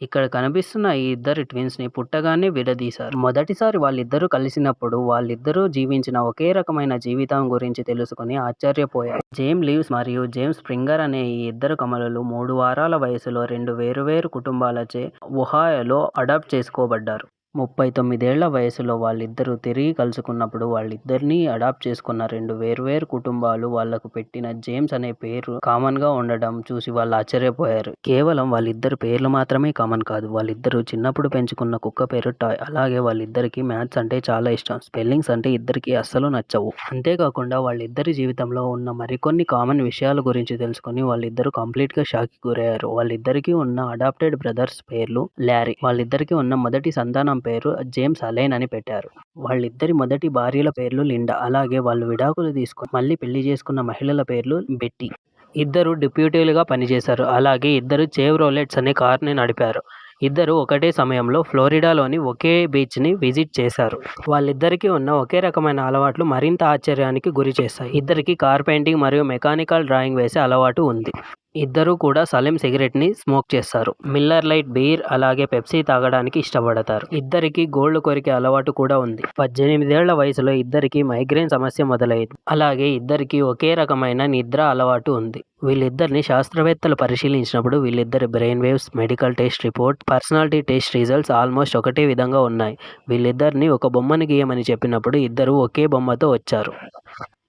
ఇక్కడ కనిపిస్తున్న ఈ ఇద్దరు ట్విన్స్ని పుట్టగానే విడదీశారు. మొదటిసారి వాళ్ళిద్దరూ కలిసినప్పుడు వాళ్ళిద్దరూ జీవించిన ఒకే రకమైన జీవితం గురించి తెలుసుకుని ఆశ్చర్యపోయారు. జేమ్ లీవ్స్ మరియు జేమ్స్ స్ప్రింగర్ అనే ఈ ఇద్దరు కమలలు మూడు వారాల వయసులో రెండు వేరువేరు కుటుంబాలచే ఒహాయోలో అడాప్ట్ చేసుకోబడ్డారు. ముప్పై తొమ్మిదేళ్ళ వయసులో వాళ్ళిద్దరూ తిరిగి కలుసుకున్నప్పుడు వాళ్ళిద్దరినీ అడాప్ట్ చేసుకున్న రెండు వేర్వేరు కుటుంబాలు వాళ్ళకు పెట్టిన జేమ్స్ అనే పేరు కామన్గా ఉండడం చూసి వాళ్ళు ఆశ్చర్యపోయారు. కేవలం వాళ్ళిద్దరు పేర్లు మాత్రమే కామన్ కాదు వాళ్ళిద్దరూ చిన్నప్పుడు పెంచుకున్న కుక్క పేరు టాయ్. అలాగే వాళ్ళిద్దరికి మ్యాథ్స్ అంటే చాలా ఇష్టం స్పెల్లింగ్స్ అంటే ఇద్దరికి అస్సలు నచ్చవు. అంతేకాకుండా వాళ్ళిద్దరి జీవితంలో ఉన్న మరికొన్ని కామన్ విషయాల గురించి తెలుసుకుని వాళ్ళిద్దరూ కంప్లీట్గా షాక్ గురయ్యారు. వాళ్ళిద్దరికీ ఉన్న అడాప్టెడ్ బ్రదర్స్ పేర్లు లారీ. వాళ్ళిద్దరికీ ఉన్న మొదటి సంతానం పేరు జేమ్స్ అలైన్ అని పెట్టారు. వాళ్ళిద్దరి మొదటి భార్యల పేర్లు లిండా అలాగే వాళ్ళు విడాకులు తీసుకుని మళ్ళీ పెళ్ళి చేసుకున్న మహిళల పేర్లు బెట్టి. ఇద్దరు డిప్యూటీలుగా పనిచేశారు అలాగే ఇద్దరు చేవ్రోలెట్స్ అనే కార్ని నడిపారు. ఇద్దరు ఒకటే సమయంలో ఫ్లోరిడాలోని ఒకే బీచ్ని విజిట్ చేశారు. వాళ్ళిద్దరికీ ఉన్న ఒకే రకమైన అలవాట్లు మరింత ఆశ్చర్యానికి గురి చేస్తాయి ఇద్దరికి కార్ పెయింటింగ్ మరియు మెకానికల్ డ్రాయింగ్ వేసే అలవాటు ఉంది. ఇద్దరూ కూడా సలీం సిగరెట్ని స్మోక్ చేస్తారు. మిల్లర్ లైట్ బీర్ అలాగే పెప్సీ తాగడానికి ఇష్టపడతారు. ఇద్దరికి గోల్డ్ కొరికే అలవాటు కూడా ఉంది. పద్దెనిమిదేళ్ళ వయసులో ఇద్దరికి మైగ్రేన్ సమస్య మొదలైంది. అలాగే ఇద్దరికి ఒకే రకమైన నిద్ర అలవాటు ఉంది. వీళ్ళిద్దరిని శాస్త్రవేత్తలు పరిశీలించినప్పుడు వీళ్ళిద్దరి brain waves medical test report personality test results almost ఒకటే విధంగా ఉన్నాయి. వీళ్ళిద్దరిని ఒక బొమ్మను గీయమని చెప్పినప్పుడు ఇద్దరు ఒకే బొమ్మతో వచ్చారు.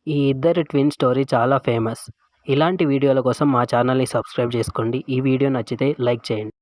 ఈ ఇద్దరి ట్విన్ స్టోరీ చాలా ఫేమస్. ఇలాంటి వీడియోల కోసం మా ఛానల్ని సబ్స్క్రైబ్ చేసుకోండి. ఈ వీడియో నచ్చితే లైక్ చేయండి.